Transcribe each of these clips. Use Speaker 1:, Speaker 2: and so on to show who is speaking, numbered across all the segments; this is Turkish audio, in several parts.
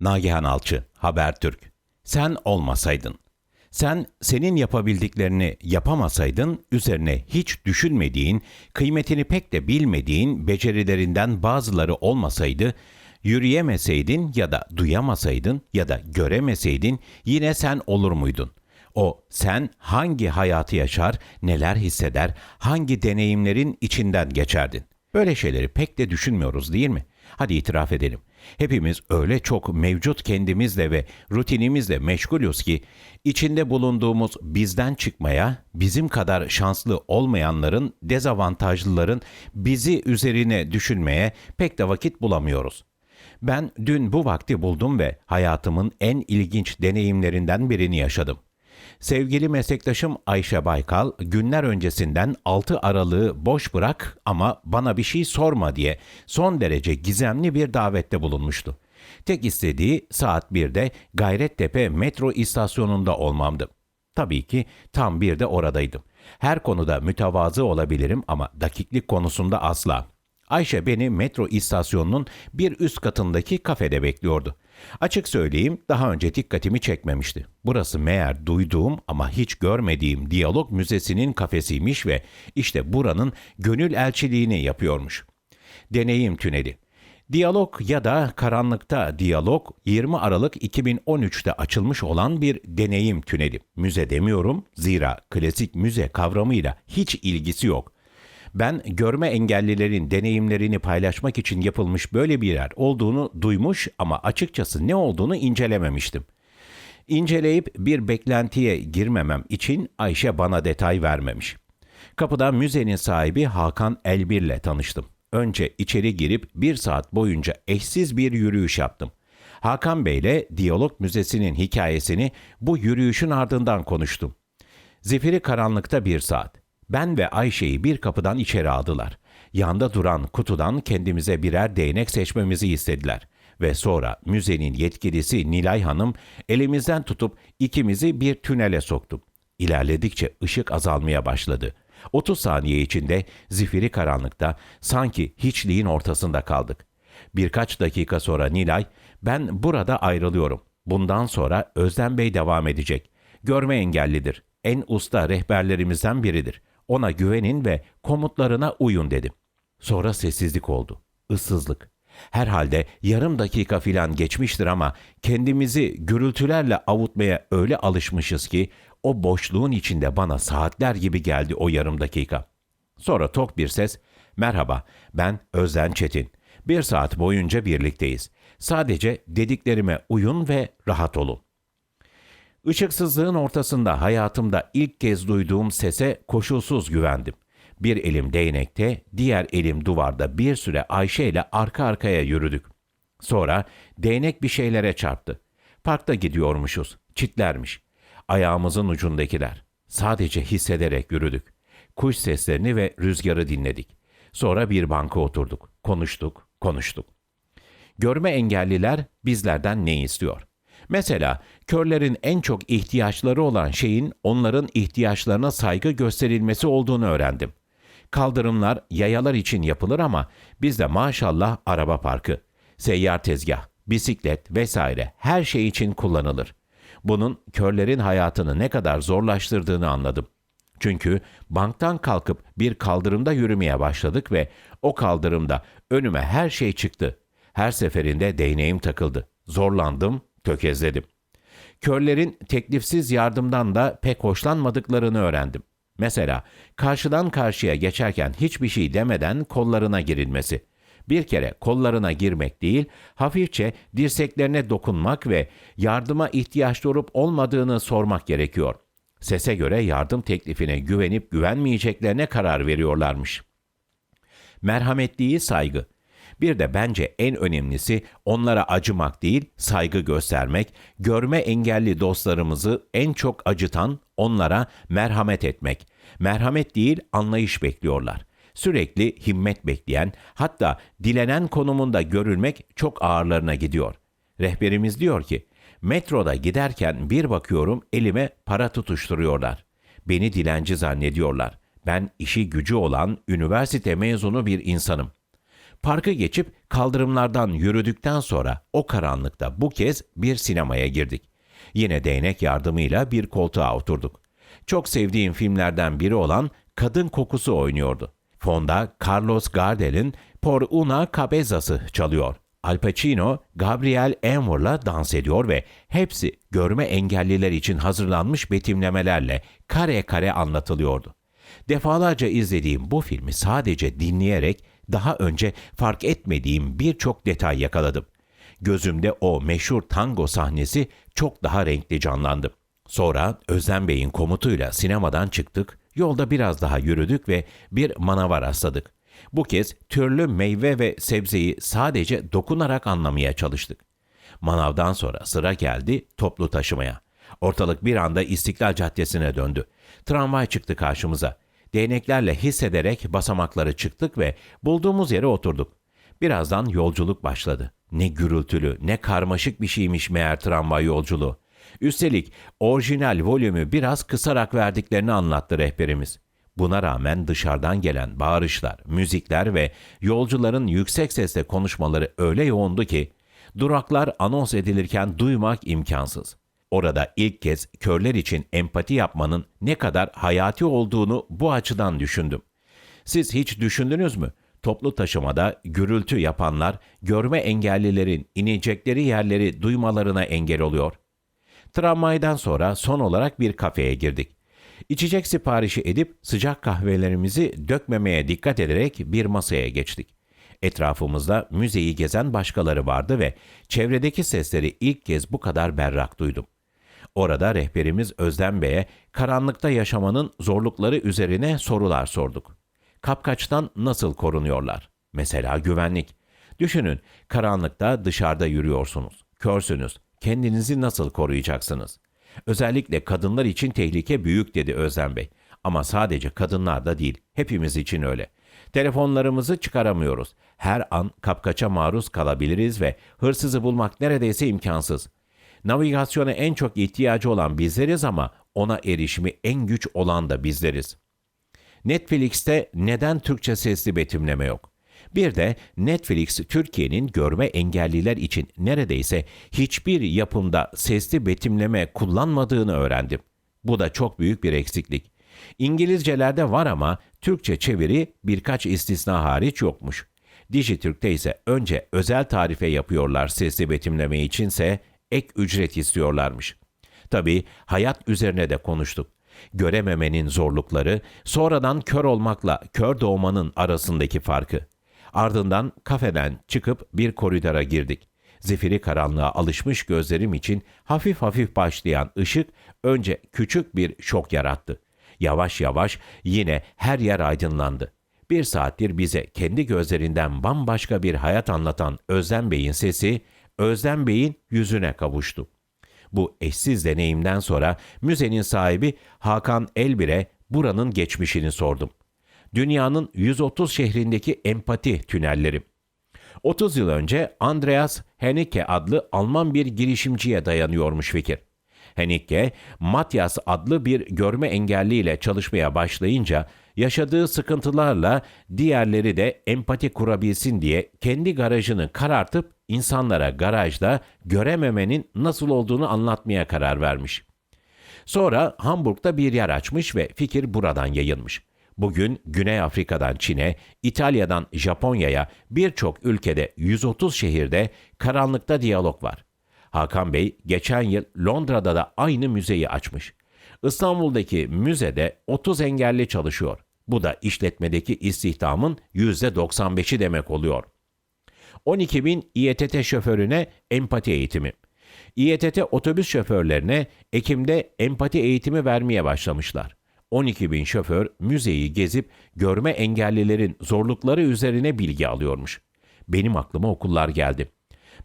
Speaker 1: Nagihan Alçı, Habertürk. Sen olmasaydın. Sen senin yapabildiklerini yapamasaydın, üzerine hiç düşünmediğin, kıymetini pek de bilmediğin becerilerinden bazıları olmasaydı, yürüyemeseydin ya da duyamasaydın ya da göremeseydin yine sen olur muydun? O sen hangi hayatı yaşar, neler hisseder, hangi deneyimlerin içinden geçerdin? Böyle şeyleri pek de düşünmüyoruz değil mi? Hadi itiraf edelim. Hepimiz öyle çok mevcut kendimizle ve rutinimizle meşgulüz ki içinde bulunduğumuz bizden çıkmaya, bizim kadar şanslı olmayanların, dezavantajlıların bizi üzerine düşünmeye pek de vakit bulamıyoruz. Ben dün bu vakti buldum ve hayatımın en ilginç deneyimlerinden birini yaşadım. Sevgili meslektaşım Ayşe Baykal günler öncesinden 6 Aralık'ı boş bırak ama bana bir şey sorma diye son derece gizemli bir davette bulunmuştu. Tek istediği saat 1'de Gayrettepe metro istasyonunda olmamdı. Tabii ki tam bir oradaydım. Her konuda mütevazı olabilirim ama dakiklik konusunda asla. Ayşe beni metro istasyonunun bir üst katındaki kafede bekliyordu. Açık söyleyeyim daha önce dikkatimi çekmemişti. Burası meğer duyduğum ama hiç görmediğim diyalog müzesinin kafesiymiş ve işte buranın gönül elçiliğini yapıyormuş. Deneyim tüneli. Diyalog ya da karanlıkta diyalog 20 Aralık 2013'te açılmış olan bir deneyim tüneli. Müze demiyorum zira klasik müze kavramıyla hiç ilgisi yok. Ben görme engellilerin deneyimlerini paylaşmak için yapılmış böyle bir yer olduğunu duymuş ama açıkçası ne olduğunu incelememiştim. İnceleyip bir beklentiye girmemem için Ayşe bana detay vermemiş. Kapıda müzenin sahibi Hakan Elbir'le tanıştım. Önce içeri girip bir saat boyunca eşsiz bir yürüyüş yaptım. Hakan Bey'le Diyalog Müzesi'nin hikayesini bu yürüyüşün ardından konuştum. Zifiri karanlıkta bir saat. Ben ve Ayşe'yi bir kapıdan içeri aldılar. Yanda duran kutudan kendimize birer değnek seçmemizi istediler. Ve sonra müzenin yetkilisi Nilay Hanım elimizden tutup ikimizi bir tünele soktu. İlerledikçe ışık azalmaya başladı. 30 saniye içinde zifiri karanlıkta sanki hiçliğin ortasında kaldık. Birkaç dakika sonra Nilay, ben burada ayrılıyorum. Bundan sonra Özlem Bey devam edecek. Görme engellidir. En usta rehberlerimizden biridir. Ona güvenin ve komutlarına uyun dedim. Sonra sessizlik oldu. Issızlık. Herhalde yarım dakika filan geçmiştir ama kendimizi gürültülerle avutmaya öyle alışmışız ki o boşluğun içinde bana saatler gibi geldi o yarım dakika. Sonra tok bir ses, merhaba ben Özden Çetin. Bir saat boyunca birlikteyiz. Sadece dediklerime uyun ve rahat olun. Işıksızlığın ortasında hayatımda ilk kez duyduğum sese koşulsuz güvendim. Bir elim değnekte, diğer elim duvarda bir süre Ayşe ile arka arkaya yürüdük. Sonra değnek bir şeylere çarptı. Parkta gidiyormuşuz, çitlermiş. Ayağımızın ucundakiler. Sadece hissederek yürüdük. Kuş seslerini ve rüzgarı dinledik. Sonra bir banka oturduk. Konuştuk, konuştuk. Görme engelliler bizlerden ne istiyor? Mesela körlerin en çok ihtiyaçları olan şeyin onların ihtiyaçlarına saygı gösterilmesi olduğunu öğrendim. Kaldırımlar yayalar için yapılır ama bizde maşallah araba parkı, seyyar tezgah, bisiklet vesaire her şey için kullanılır. Bunun körlerin hayatını ne kadar zorlaştırdığını anladım. Çünkü banktan kalkıp bir kaldırımda yürümeye başladık ve o kaldırımda önüme her şey çıktı. Her seferinde değneğim takıldı. Zorlandım, tökezledim. Körlerin teklifsiz yardımdan da pek hoşlanmadıklarını öğrendim. Mesela karşıdan karşıya geçerken hiçbir şey demeden kollarına girilmesi. Bir kere kollarına girmek değil, hafifçe dirseklerine dokunmak ve yardıma ihtiyaç olup olmadığını sormak gerekiyor. Sese göre yardım teklifine güvenip güvenmeyeceklerine karar veriyorlarmış. Merhametliği saygı. Bir de bence en önemlisi onlara acımak değil, saygı göstermek, görme engelli dostlarımızı en çok acıtan onlara merhamet etmek. Merhamet değil, anlayış bekliyorlar. Sürekli himmet bekleyen, hatta dilenen konumunda görülmek çok ağırlarına gidiyor. Rehberimiz diyor ki, metroda giderken bir bakıyorum elime para tutuşturuyorlar. Beni dilenci zannediyorlar. Ben işi gücü olan üniversite mezunu bir insanım. Parkı geçip kaldırımlardan yürüdükten sonra o karanlıkta bu kez bir sinemaya girdik. Yine değnek yardımıyla bir koltuğa oturduk. Çok sevdiğim filmlerden biri olan Kadın Kokusu oynuyordu. Fonda Carlos Gardel'in Por una Cabeza'sı çalıyor. Al Pacino, Gabriel Anwar'la dans ediyor ve hepsi görme engelliler için hazırlanmış betimlemelerle kare kare anlatılıyordu. Defalarca izlediğim bu filmi sadece dinleyerek daha önce fark etmediğim birçok detay yakaladım. Gözümde o meşhur tango sahnesi çok daha renkli canlandı. Sonra Özlem Bey'in komutuyla sinemadan çıktık, yolda biraz daha yürüdük ve bir manava rastladık. Bu kez türlü meyve ve sebzeyi sadece dokunarak anlamaya çalıştık. Manavdan sonra sıra geldi toplu taşımaya. Ortalık bir anda İstiklal Caddesi'ne döndü. Tramvay çıktı karşımıza. Değneklerle hissederek basamakları çıktık ve bulduğumuz yere oturduk. Birazdan yolculuk başladı. Ne gürültülü, ne karmaşık bir şeymiş meğer tramvay yolculuğu. Üstelik orijinal volümü biraz kısarak verdiklerini anlattı rehberimiz. Buna rağmen dışarıdan gelen bağırışlar, müzikler ve yolcuların yüksek sesle konuşmaları öyle yoğundu ki duraklar anons edilirken duymak imkansız. Orada ilk kez körler için empati yapmanın ne kadar hayati olduğunu bu açıdan düşündüm. Siz hiç düşündünüz mü? Toplu taşımada gürültü yapanlar görme engellilerin inecekleri yerleri duymalarına engel oluyor. Tramvaydan sonra son olarak bir kafeye girdik. İçecek siparişi edip sıcak kahvelerimizi dökmemeye dikkat ederek bir masaya geçtik. Etrafımızda müzeyi gezen başkaları vardı ve çevredeki sesleri ilk kez bu kadar berrak duydum. Orada rehberimiz Özlem Bey'e karanlıkta yaşamanın zorlukları üzerine sorular sorduk. Kapkaçtan nasıl korunuyorlar? Mesela güvenlik. Düşünün, karanlıkta dışarıda yürüyorsunuz. Körsünüz. Kendinizi nasıl koruyacaksınız? Özellikle kadınlar için tehlike büyük dedi Özlem Bey. Ama sadece kadınlar da değil, hepimiz için öyle. Telefonlarımızı çıkaramıyoruz. Her an kapkaça maruz kalabiliriz ve hırsızı bulmak neredeyse imkansız. Navigasyona en çok ihtiyacı olan bizleriz ama ona erişimi en güç olan da bizleriz. Netflix'te neden Türkçe sesli betimleme yok? Bir de Netflix Türkiye'nin görme engelliler için neredeyse hiçbir yapımda sesli betimleme kullanmadığını öğrendim. Bu da çok büyük bir eksiklik. İngilizcelerde var ama Türkçe çeviri birkaç istisna hariç yokmuş. Dijitürk'te ise önce özel tarife yapıyorlar sesli betimleme içinse ek ücret istiyorlarmış. Tabii hayat üzerine de konuştuk. Görememenin zorlukları, sonradan kör olmakla kör doğmanın arasındaki farkı. Ardından kafeden çıkıp bir koridora girdik. Zifiri karanlığa alışmış gözlerim için hafif hafif başlayan ışık önce küçük bir şok yarattı. Yavaş yavaş yine her yer aydınlandı. Bir saattir bize kendi gözlerinden bambaşka bir hayat anlatan Özlem Bey'in sesi Özlem Bey'in yüzüne kavuştu. Bu eşsiz deneyimden sonra müzenin sahibi Hakan Elbir'e buranın geçmişini sordum. Dünyanın 130 şehrindeki empati tünelleri. 30 yıl önce Andreas Hennicke adlı Alman bir girişimciye dayanıyormuş fikir. Hennicke, Matthias adlı bir görme engelliyle çalışmaya başlayınca yaşadığı sıkıntılarla diğerleri de empati kurabilsin diye kendi garajını karartıp insanlara garajda görememenin nasıl olduğunu anlatmaya karar vermiş. Sonra Hamburg'da bir yer açmış ve fikir buradan yayılmış. Bugün Güney Afrika'dan Çin'e, İtalya'dan Japonya'ya birçok ülkede 130 şehirde karanlıkta diyalog var. Hakan Bey geçen yıl Londra'da da aynı müzeyi açmış. İstanbul'daki müzede 30 engelli çalışıyor. Bu da işletmedeki istihdamın %95'i demek oluyor. 12 bin İETT şoförüne empati eğitimi. İETT otobüs şoförlerine Ekim'de empati eğitimi vermeye başlamışlar. 12 bin şoför müzeyi gezip görme engellilerin zorlukları üzerine bilgi alıyormuş. Benim aklıma okullar geldi.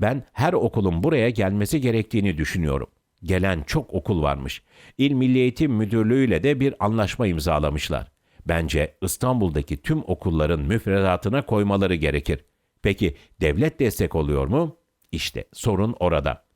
Speaker 1: Ben her okulun buraya gelmesi gerektiğini düşünüyorum. Gelen çok okul varmış. İl Milli Eğitim Müdürlüğü ile de bir anlaşma imzalamışlar. Bence İstanbul'daki tüm okulların müfredatına koymaları gerekir. Peki devlet destek oluyor mu? İşte sorun orada.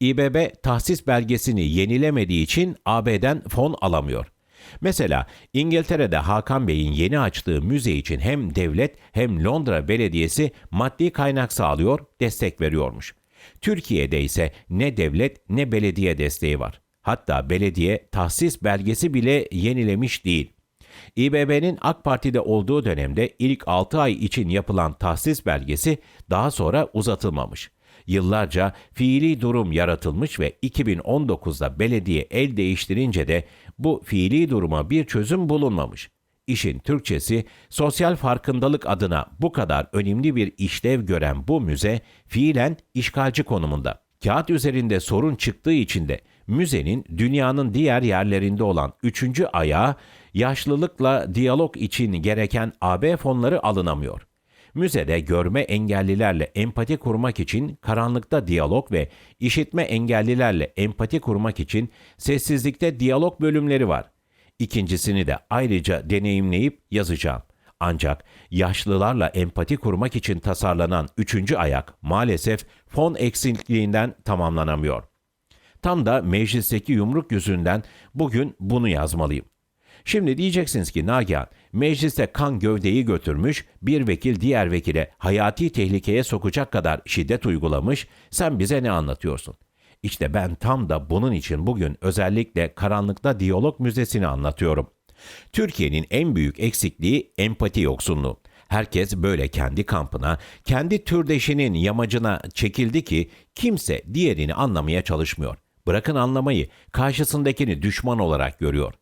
Speaker 1: İBB tahsis belgesini yenilemediği için AB'den fon alamıyor. Mesela İngiltere'de Hakan Bey'in yeni açtığı müze için hem devlet hem Londra Belediyesi maddi kaynak sağlıyor, destek veriyormuş. Türkiye'de ise ne devlet ne belediye desteği var. Hatta belediye tahsis belgesi bile yenilemiş değil. İBB'nin AK Parti'de olduğu dönemde ilk 6 ay için yapılan tahsis belgesi daha sonra uzatılmamış. Yıllarca fiili durum yaratılmış ve 2019'da belediye el değiştirince de bu fiili duruma bir çözüm bulunmamış. İşin Türkçesi sosyal farkındalık adına bu kadar önemli bir işlev gören bu müze fiilen işgalci konumunda. Kağıt üzerinde sorun çıktığı için de müzenin dünyanın diğer yerlerinde olan üçüncü ayağı yaşlılıkla diyalog için gereken AB fonları alınamıyor. Müzede görme engellilerle empati kurmak için karanlıkta diyalog ve işitme engellilerle empati kurmak için sessizlikte diyalog bölümleri var. İkincisini de ayrıca deneyimleyip yazacağım. Ancak yaşlılarla empati kurmak için tasarlanan üçüncü ayak maalesef fon eksikliğinden tamamlanamıyor. Tam da meclisteki yumruk yüzünden bugün bunu yazmalıyım. Şimdi diyeceksiniz ki Nagihan, mecliste kan gövdeyi götürmüş, bir vekil diğer vekile hayati tehlikeye sokacak kadar şiddet uygulamış, sen bize ne anlatıyorsun? İşte ben tam da bunun için bugün özellikle Karanlıkta Diyalog Müzesi'ni anlatıyorum. Türkiye'nin en büyük eksikliği empati yoksunluğu. Herkes böyle kendi kampına, kendi türdeşinin yamacına çekildi ki kimse diğerini anlamaya çalışmıyor. Bırakın anlamayı, karşısındakini düşman olarak görüyor.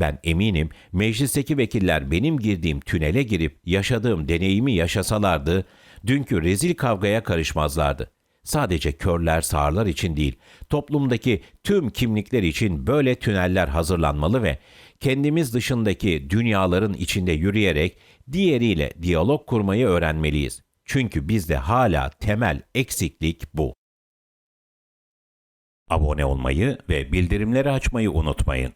Speaker 1: Ben eminim meclisteki vekiller benim girdiğim tünele girip yaşadığım deneyimi yaşasalardı, dünkü rezil kavgaya karışmazlardı. Sadece körler sağırlar için değil, toplumdaki tüm kimlikler için böyle tüneller hazırlanmalı ve kendimiz dışındaki dünyaların içinde yürüyerek diğeriyle diyalog kurmayı öğrenmeliyiz. Çünkü bizde hala temel eksiklik bu. Abone olmayı ve bildirimleri açmayı unutmayın.